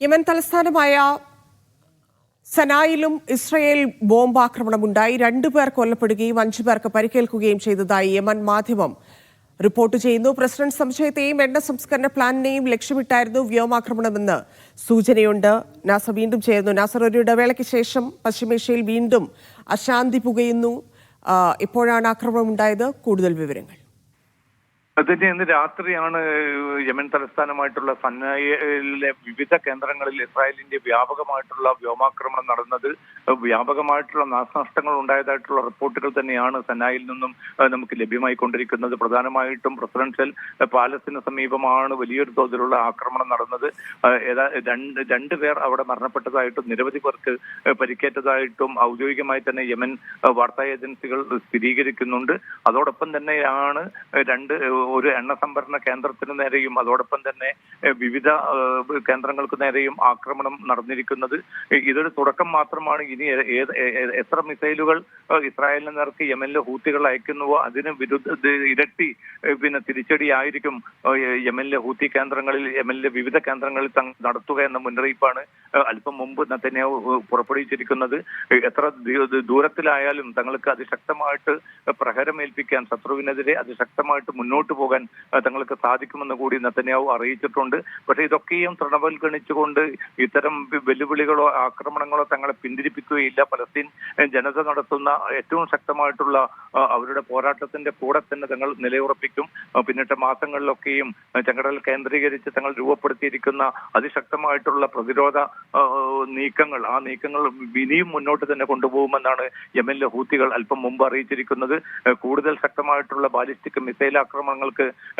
Yemen തലസ്ഥാനമായ സനായിലും Israel ബോംബാക്രമണമുണ്ടായി. രണ്ടുപേർ കൊല്ലപ്പെടുകയും അഞ്ചു പേർക്ക് പരിക്കേൽക്കുകയും ചെയ്തതായി യമൻ മാധ്യമം റിപ്പോർട്ട് ചെയ്യുന്നു. പ്രസിഡന്റ് സംശയത്തെയും എണ്ണ സംസ്കരണ പ്ലാനിനെയും ലക്ഷ്യമിട്ടായിരുന്നു വ്യോമാക്രമണമെന്ന് സൂചനയുണ്ട്. നാസ വീണ്ടും ചേർന്നു നാസർ ഒരു ഇടവേളയ്ക്ക് ശേഷം പശ്ചിമേഷ്യയിൽ വീണ്ടും അശാന്തി പുകയുന്നു. എപ്പോഴാണ് ആക്രമണം ഉണ്ടായത് കൂടുതൽ വിവരങ്ങൾ. അതിന് ഇന്ന് രാത്രിയാണ് യമൻ തലസ്ഥാനമായിട്ടുള്ള സന്നയിലെ വിവിധ കേന്ദ്രങ്ങളിൽ ഇസ്രായേലിന്റെ വ്യാപകമായിട്ടുള്ള വ്യോമാക്രമണം നടന്നത് വ്യാപകമായിട്ടുള്ള നാശനഷ്ടങ്ങൾ ഉണ്ടായതായിട്ടുള്ള റിപ്പോർട്ടുകൾ തന്നെയാണ് സന്നായിൽ നിന്നും നമുക്ക് ലഭ്യമായി ലഭ്യമായിക്കൊണ്ടിരിക്കുന്നത്. പ്രധാനമായിട്ടും പ്രസിഡൻഷ്യൽ പാലസിന് സമീപമാണ് വലിയൊരു തോതിലുള്ള ആക്രമണം നടന്നത്. രണ്ട് രണ്ട് പേർ അവിടെ മരണപ്പെട്ടതായിട്ടും നിരവധി പേർക്ക് പരിക്കേറ്റതായിട്ടും ഔദ്യോഗികമായി തന്നെ യമൻ വാർത്താ ഏജൻസികൾ സ്ഥിരീകരിക്കുന്നുണ്ട്. അതോടൊപ്പം തന്നെയാണ് രണ്ട് ഒരു എണ്ണ സംഭരണ കേന്ദ്രത്തിന് നേരെയും അതോടൊപ്പം തന്നെ വിവിധ കേന്ദ്രങ്ങൾക്ക് നേരെയും ആക്രമണം നടന്നിരിക്കുന്നത്. ഇതൊരു തുടക്കം മാത്രമാണ്. ഇനി എത്ര മിസൈലുകൾ ഇസ്രായേലിന് നേർക്ക് യമനിലെ ഹൂത്തികൾ അയക്കുന്നുവോ അതിന് വിരുദ്ധ ഇരട്ടി പിന്നെ തിരിച്ചടിയായിരിക്കും യമനിലെ ഹൂത്തി കേന്ദ്രങ്ങളിൽ യമനിലെ വിവിധ കേന്ദ്രങ്ങളിൽ നടത്തുക എന്ന മുന്നറിയിപ്പാണ് അല്പം മുമ്പ് തന്നെ പുറപ്പെടുവിച്ചിരിക്കുന്നത്. എത്ര ദൂരത്തിലായാലും തങ്ങൾക്ക് അതിശക്തമായിട്ട് പ്രഹരമേൽപ്പിക്കാൻ ശത്രുവിനെതിരെ അതിശക്തമായിട്ട് മുന്നോട്ട് പോകാൻ തങ്ങൾക്ക് സാധിക്കുമെന്ന് കൂടി നത്തന്യാവ് അറിയിച്ചിട്ടുണ്ട്. പക്ഷേ ഇതൊക്കെയും തൃണവൽഗണിച്ചുകൊണ്ട് ഇത്തരം വെല്ലുവിളികളോ ആക്രമണങ്ങളോ തങ്ങളെ പിന്തിരിപ്പിക്കുകയില്ല. പലസ്തീൻ ജനത നടത്തുന്ന ഏറ്റവും ശക്തമായിട്ടുള്ള അവരുടെ പോരാട്ടത്തിന്റെ കൂടെ തന്നെ തങ്ങൾ നിലയുറപ്പിക്കും. പിന്നിട്ട മാസങ്ങളിലൊക്കെയും ചങ്കടൽ കേന്ദ്രീകരിച്ച് തങ്ങൾ രൂപപ്പെടുത്തിയിരിക്കുന്ന അതിശക്തമായിട്ടുള്ള പ്രതിരോധ നീക്കങ്ങൾ ആ നീക്കങ്ങൾ ഇനിയും മുന്നോട്ട് തന്നെ കൊണ്ടുപോകുമെന്നാണ് യമനിലെ ഹൂത്തികൾ അല്പം മുമ്പ് അറിയിച്ചിരിക്കുന്നത്. കൂടുതൽ ശക്തമായിട്ടുള്ള ബാലിസ്റ്റിക് മിസൈൽ ആക്രമണങ്ങൾക്ക്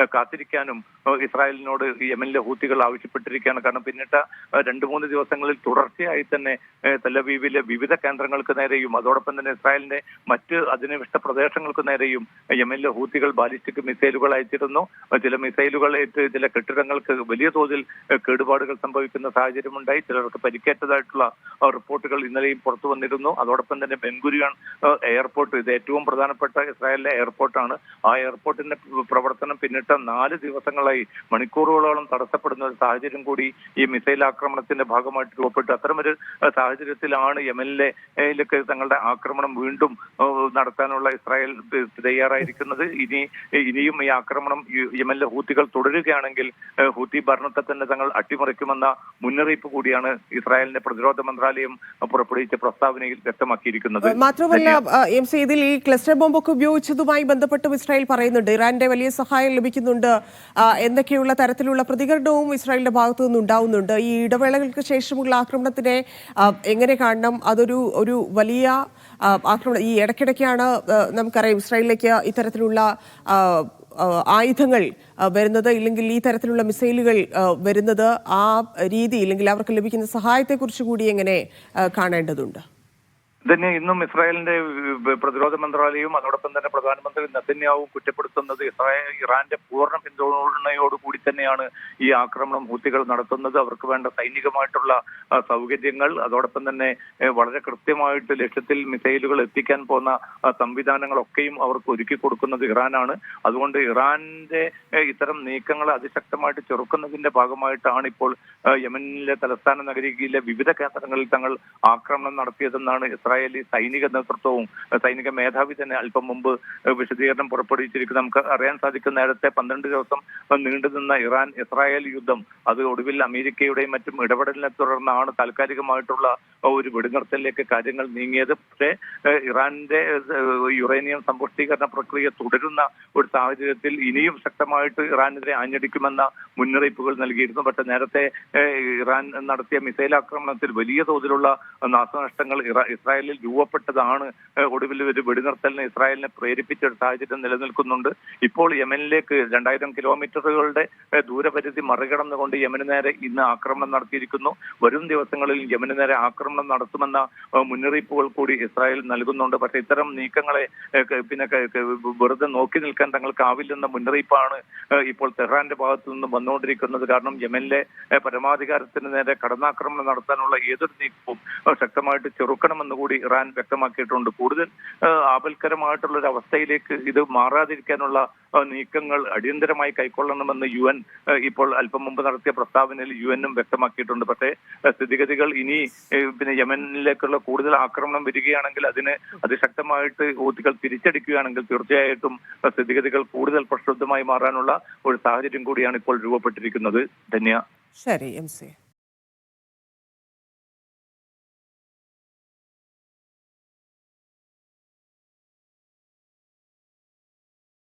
ആ, കാത്തിരിക്കാനും ഇസ്രായേലിനോട് യമനിലെ ഹൂത്തികൾ ആവശ്യപ്പെട്ടിരിക്കുകയാണ്. കാരണം പിന്നിട്ട രണ്ട് മൂന്ന് ദിവസങ്ങളിൽ തുടർച്ചയായി തന്നെ തെലവീവിലെ വിവിധ കേന്ദ്രങ്ങൾക്ക് നേരെയും അതോടൊപ്പം തന്നെ ഇസ്രായേലിന്റെ മറ്റ് അധിനിവിഷ്ട പ്രദേശങ്ങൾക്ക് നേരെയും യമനിലെ ഹൂത്തികൾ ബാലിസ്റ്റിക് മിസൈലുകൾ അയച്ചിരുന്നു. ചില മിസൈലുകൾ ഏറ്റ് ചില കെട്ടിടങ്ങൾക്ക് വലിയ തോതിൽ കേടുപാടുകൾ സംഭവിക്കുന്ന സാഹചര്യമുണ്ടായി. ചിലർക്ക് പരിക്കേറ്റതായിട്ടുള്ള റിപ്പോർട്ടുകൾ ഇന്നലെയും പുറത്തു വന്നിരുന്നു. അതോടൊപ്പം തന്നെ ബെൻഗുരിയാൻ എയർപോർട്ട് ഇത് ഏറ്റവും പ്രധാനപ്പെട്ട ഇസ്രായേലിലെ എയർപോർട്ടാണ്. ആ എയർപോർട്ടിന്റെ പ്രവർത്തനം പിന്നിട്ട നാല് ദിവസങ്ങളായി മണിക്കൂറുകളോളം തടസ്സപ്പെടുന്ന ഒരു സാഹചര്യം കൂടി ഈ മിസൈൽ ആക്രമണത്തിന്റെ ഭാഗമായിട്ട് രൂപപ്പെട്ടു അത്തരമൊരു സാഹചര്യത്തിലാണ് യമനിലെ ഏഹ്, തങ്ങളുടെ ആക്രമണം വീണ്ടും നടത്താനുള്ള ഇസ്രായേൽ തയ്യാറായിരിക്കുന്നത്. ഇനി ഇനിയും ഈ ആക്രമണം യമനിലെ ഹൂത്തികൾ തുടരുകയാണെങ്കിൽ ഹൂത്തി ഭരണത്തെ തന്നെ തങ്ങൾ അട്ടിമറിക്കുമെന്ന മുന്നറിയിപ്പ് കൂടിയാണ് ഇസ്രായേലിന്റെ പ്രതിരോധ മന്ത്രാലയം പുറപ്പെടുവിച്ച പ്രസ്താവനയിൽ വ്യക്തമാക്കിയിരിക്കുന്നത്. മാത്രമല്ല എം സി ഇതിൽ ഈ ക്ലസ്റ്റർ ബോംബൊക്കെ ഉപയോഗിച്ചതുമായി ബന്ധപ്പെട്ടും ഇസ്രായേൽ പറയുന്നുണ്ട്. ഇറാന്റെ വലിയ സഹായം ലഭിക്കുന്നുണ്ട്. എന്നൊക്കെയുള്ള തരത്തിലുള്ള പ്രതികരണവും ഇസ്രായേലിന്റെ ഭാഗത്തു നിന്ന് ഉണ്ടാവുന്നുണ്ട്. ഈ ഇടവേളകൾക്ക് ശേഷമുള്ള ആക്രമണത്തിനെ എങ്ങനെ കാണണം? അതൊരു ഒരു വലിയ ആക്രമണം. ഈ ഇടയ്ക്കിടയ്ക്കാണ് നമുക്കറിയാം ഇസ്രായേലിലേക്ക് ഇത്തരത്തിലുള്ള ആയുധങ്ങൾ വരുന്നത്. ഇല്ലെങ്കിൽ ഈ തരത്തിലുള്ള മിസൈലുകൾ വരുന്നത്. ആ രീതി ഇല്ലെങ്കിൽ അവർക്ക് ലഭിക്കുന്ന സഹായത്തെക്കുറിച്ച് കൂടി എങ്ങനെ കാണേണ്ടതുണ്ട്? തന്നെ ഇന്നും ഇസ്രായേലിന്റെ പ്രതിരോധ മന്ത്രാലയവും അതോടൊപ്പം തന്നെ പ്രധാനമന്ത്രി നെതന്യാവും കുറ്റപ്പെടുത്തുന്നത് ഇസ്രായേൽ ഇറാന്റെ പൂർണ പിന്തുണയോടുകൂടി തന്നെയാണ് ഈ ആക്രമണം ഹൂത്തികൾ നടത്തുന്നത്. അവർക്ക് വേണ്ട സൈനികമായിട്ടുള്ള സൗകര്യങ്ങൾ അതോടൊപ്പം തന്നെ വളരെ കൃത്യമായിട്ട് ലക്ഷ്യത്തിൽ മിസൈലുകൾ എത്തിക്കാൻ പോകുന്ന സംവിധാനങ്ങളൊക്കെയും അവർക്ക് ഒരുക്കി കൊടുക്കുന്നത് ഇറാനാണ്. അതുകൊണ്ട് ഇറാന്റെ ഇത്തരം നീക്കങ്ങളെ അതിശക്തമായിട്ട് ചെറുക്കുന്നതിന്റെ ഭാഗമായിട്ടാണ് ഇപ്പോൾ യമനിലെ തലസ്ഥാന നഗരിയിലെ വിവിധ കേന്ദ്രങ്ങളിൽ തങ്ങൾ ആക്രമണം നടത്തിയതെന്നാണ് ഇസ്രായേലി സൈനിക നേതൃത്വവും സൈനിക മേധാവി തന്നെ അല്പം മുമ്പ് വിശദീകരണം പുറപ്പെടുവിച്ചിരിക്കുന്നത് നമുക്ക് അറിയാൻ സാധിക്കും. നേരത്തെ പന്ത്രണ്ട് ദിവസം നീണ്ടുനിന്ന ഇറാൻ ഇസ്രായേൽ യുദ്ധം അത് ഒടുവിൽ അമേരിക്കയുടെയും മറ്റും ഇടപെടലിനെ തുടർന്നാണ് താൽക്കാലികമായിട്ടുള്ള ഒരു വെടിനിർത്തലിലേക്ക് കാര്യങ്ങൾ നീങ്ങിയത്. പക്ഷേ ഇറാന്റെ യുറേനിയം സമ്പുഷ്ടീകരണ പ്രക്രിയ തുടരുന്ന ഒരു സാഹചര്യത്തിൽ ഇനിയും ശക്തമായിട്ട് ഇറാനെതിരെ ആഞ്ഞടിക്കുമെന്ന മുന്നറിയിപ്പുകൾ നൽകിയിരുന്നു. പക്ഷെ നേരത്തെ ഇറാൻ നടത്തിയ മിസൈൽ ആക്രമണത്തിൽ വലിയ തോതിലുള്ള നാശനഷ്ടങ്ങൾ ഇസ്രായേലിൽ രൂപപ്പെട്ടതാണ്. ഒടുവിൽ ഒരു വെടിനിർത്തലിന് ഇസ്രായേലിനെ പ്രേരിപ്പിച്ച ഒരു സാഹചര്യം നിലനിൽക്കുന്നുണ്ട്. ഇപ്പോൾ യമനിലേക്ക് രണ്ടായിരം കിലോമീറ്ററുകളുടെ ദൂരപരിധി മറികടന്നുകൊണ്ട് യമന് നേരെ ഇന്ന് ആക്രമണം നടത്തിയിരിക്കുന്നു. വരും ദിവസങ്ങളിൽ യമന് നേരെ ആക്രമണം നടത്തുമെന്ന ഏഹ്, മുന്നറിയിപ്പുകൾ കൂടി ഇസ്രായേൽ നൽകുന്നുണ്ട്. പക്ഷേ ഇത്തരം നീക്കങ്ങളെ പിന്നെ വെറുതെ നോക്കി നിൽക്കാൻ തങ്ങൾക്കാവില്ലെന്ന മുന്നറിയിപ്പാണ് ഇപ്പോൾ തെഹ്റാന്റെ ഭാഗത്തു നിന്ന് വന്നുകൊണ്ടിരിക്കുന്നത്. കാരണം യമനിലെ പരമാധികാരത്തിന് നേരെ കടന്നാക്രമണം നടത്താനുള്ള ഏതൊരു നീക്കവും ശക്തമായിട്ട് ചെറുക്കണമെന്ന് കൂടി ഇറാൻ വ്യക്തമാക്കിയിട്ടുണ്ട്. കൂടുതൽ ആപൽക്കരമായിട്ടുള്ള ഒരു അവസ്ഥയിലേക്ക് ഇത് മാറാതിരിക്കാനുള്ള നീക്കങ്ങൾ അടിയന്തരമായി കൈക്കൊള്ളണമെന്ന് യു എൻ ഇപ്പോൾ അല്പം മുമ്പ് നടത്തിയ പ്രസ്താവനയിൽ യു എനും വ്യക്തമാക്കിയിട്ടുണ്ട്. പക്ഷേ സ്ഥിതിഗതികൾ ഇനി പിന്നെ യമനിലേക്കുള്ള കൂടുതൽ ആക്രമണം വരികയാണെങ്കിൽ അതിന് അതിശക്തമായിട്ട് ഊത്തികൾ തിരിച്ചടിക്കുകയാണെങ്കിൽ തീർച്ചയായിട്ടും സ്ഥിതിഗതികൾ കൂടുതൽ പ്രക്ഷുബ്ധമായി മാറാനുള്ള ഒരു സാഹചര്യം കൂടിയാണ് ഇപ്പോൾ രൂപപ്പെട്ടിരിക്കുന്നത്. ധന്യ. ശരി എം സി.